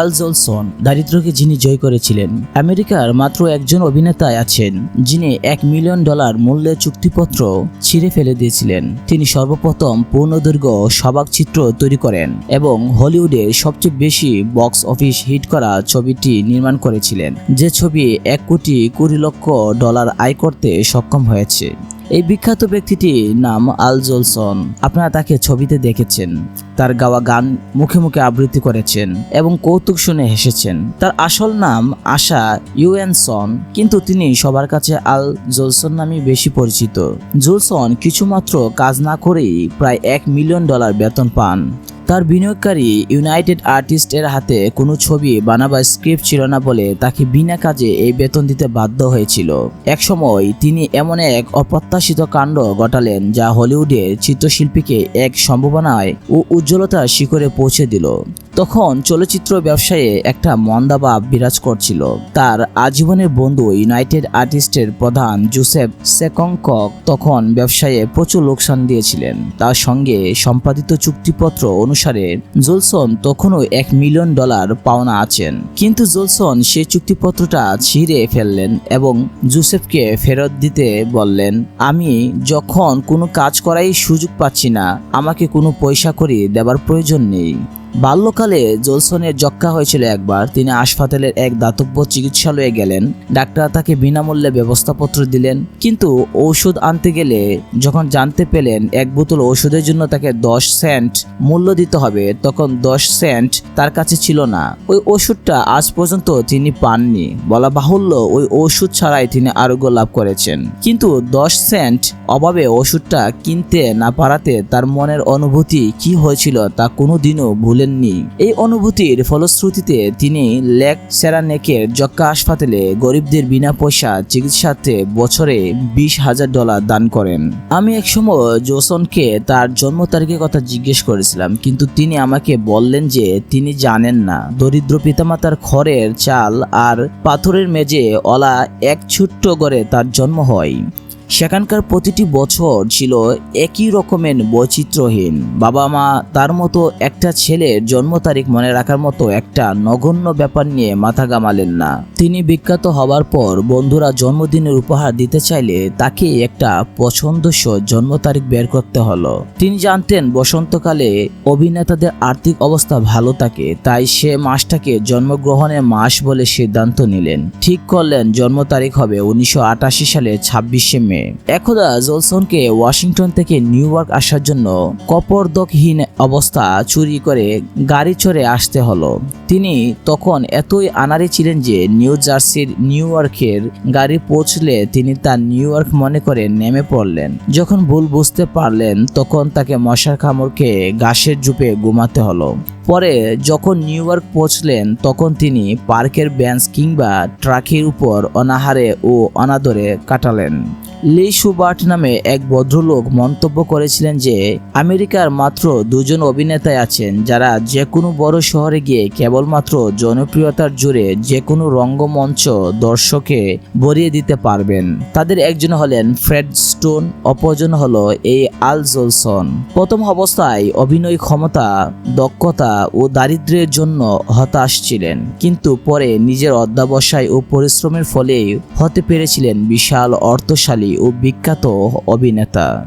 আল জলসন দারিদ্রকে যিনি জয় করেছিলেন, আমেরিকার মাত্র একজন অভিনেতায় আছেন, যিনি এক মিলিয়ন ডলার মূল্যের চুক্তিপত্র ছিঁড়ে ফেলে দিয়েছিলেন। তিনি সর্বপ্রথম পূর্ণদৈর্ঘ্য সবাক চিত্র তৈরি করেন এবং হলিউডে সবচেয়ে বেশি বক্স অফিস হিট করা ছবিটি নির্মাণ করেছিলেন, যে ছবি এক কোটি কুড়ি লক্ষ ডলার আয় করতে সক্ষম হয়েছে। এই বিখ্যাত ব্যক্তিটির নাম আল জোলসন। আপনারা তাকে ছবিতে দেখেছেন। তার গাওয়া গান মুখে মুখে আবৃত্তি করেছেন এবং কৌতুক শুনে হেসেছেন। তার আসল নাম আশা ইউএনসন কিন্তু তিনি সবার কাছে আল জোলসন নামে বেশি পরিচিত। জোলসন কিছুমাত্র কাজ না করেই প্রায় এক মিলিয়ন ডলার বেতন পান। তার বিনিয়োগকারী ইউনাইটেড আর্টিস্টের হাতে কোনো ছবি বানাবার স্ক্রিপ্ট ছিল না বলে তাকে বিনা কাজে এই বেতন দিতে বাধ্য হয়েছিল। একসময় তিনি এমন এক অপ্রত্যাশিত কাণ্ড ঘটালেন যা হলিউডের চিত্রশিল্পীকে এক সম্ভাবনায় ও উজ্জ্বলতার শিখরে পৌঁছে দিল। তখন চলচ্চিত্র ব্যবসায়ে একটা মন্দাভাব বিরাজ করছিল। তার আজীবনের বন্ধু ইউনাইটেড আর্টিস্টের প্রধান জোসেফ সেকংকক তখন ব্যবসায়ে প্রচুর লোকসান দিয়েছিলেন। তার সঙ্গে সম্পাদিত চুক্তিপত্র অনুসারে জোলসন তখনও এক মিলিয়ন ডলার পাওনা আছেন। কিন্তু জোলসন সেই চুক্তিপত্রটা ছিঁড়ে ফেললেন এবং জোসেফকে ফেরত দিতে বললেন, আমি যখন কোনো কাজ করাই সুযোগ পাচ্ছি না, আমাকে কোনো পয়সা করে দেবার প্রয়োজন নেই। বাল্যকালে জোলসনের যক্ষা হয়েছিল একবার। তিনি হাসপাতালের এক দাতব্য চিকিৎসালয়ে গেলেন। ডাক্তার তাকে বিনামূল্যে ব্যবস্থাপত্র দিলেন। কিন্তু ঔষধ আনতে গেলে যখন জানতে পেলেন এক বোতল ওষুধের জন্য তাকে দশ সেন্ট মূল্য দিতে হবে, তখন দশ সেন্ট তার কাছে ছিল না। ওই ওষুধটা আজ পর্যন্ত তিনি পাননি। বলা বাহুল্য, ওই ওষুধ ছাড়াই তিনি আরোগ্য লাভ করেছেন। কিন্তু দশ সেন্ট অভাবে ওষুধটা কিনতে না পারাতে তার মনের অনুভূতি কি হয়েছিল তা কোনোদিনও ভুলেননি এই অনুভূতির ফলশ্রুতিতে তিনি লেক সেরানেকের যক্কা হাসপাতালে গরিবদের বিনা পয়সা চিকিৎসাতে বছরে বিশ হাজার ডলার দান করেন। আমি একসময় জোসনকে তার জন্ম তারিখের কথা জিজ্ঞেস করেছিলাম, কিন্তু তিনি আমাকে বললেন যে তিনি জানেন না। দরিদ্র পিতামাতার খড়ের চাল আর পাথরের মেজে অলা এক ছোট্ট ঘরে তার জন্ম হয়। সেখানকার প্রতিটি বছর ছিল একই রকমের বৈচিত্র্যহীন। বাবা মা তার মতো একটা ছেলের জন্ম তারিখ মনে রাখার মতো একটা নগণ্য ব্যাপার নিয়ে মাথা গামালেন না। তিনি বিখ্যাত হবার পর বন্ধুরা জন্মদিনের উপহার দিতে চাইলে তাকে একটা পছন্দসই জন্ম তারিখ বের করতে হলো। তিনি জানতেন বসন্তকালে অভিনেতাদের আর্থিক অবস্থা ভালো থাকে, তাই সে মাসটাকে জন্মগ্রহণের মাস বলে সিদ্ধান্ত নিলেন। ঠিক করলেন, জন্ম তারিখ হবে উনিশশো আটাশি সালে ছাব্বিশে মে। একদা জলসনকে ওয়াশিংটন থেকে নিউ ইয়র্ক আসার জন্য কপরদকহীন অবস্থা চুরি করে গাড়ি চড়ে আসতে হলো। তিনি তখন এতই আনারি ছিলেন যে নিউ জার্সির নিউ ইয়র্কের গাড়ি পৌঁছলে তিনি তার নিউ ইয়র্ক মনে করে নেমে পড়লেন। যখন ভুল বুঝতে পারলেন, তখন তাকে মশার কামড়কে ঘাসের জুপে ঘুমাতে হলো। পরে যখন নিউ ইয়র্ক পৌঁছলেন, তখন তিনি পার্কের বেঞ্চ কিংবা ট্রাকের উপর অনাহারে ও অনাদরে কাটালেন। লি সুবার্ট নামে এক ভদ্রলোক মন্তব্য করেছিলেন যে, আমেরিকার মাত্র দুজন অভিনেতাই আছেন যারা যে কোনো বড় শহরে গিয়ে কেবলমাত্র জনপ্রিয়তার জোরে যে কোনো রঙ্গমঞ্চ দর্শকে ভরিয়ে দিতে পারবেন। তাদের একজন হলেন ফ্রেড স্টোন, অপরজন হল এই আল জলসন। প্রথম অবস্থায় অভিনয় ক্ষমতা, দক্ষতা ও দারিদ্র্যের জন্য হতাশ ছিলেন, কিন্তু পরে নিজের অধ্যাবসায় ও পরিশ্রমের ফলে হতে পেরেছিলেন বিশাল অর্থশালী ও বিখ্যাত অভিনেতা।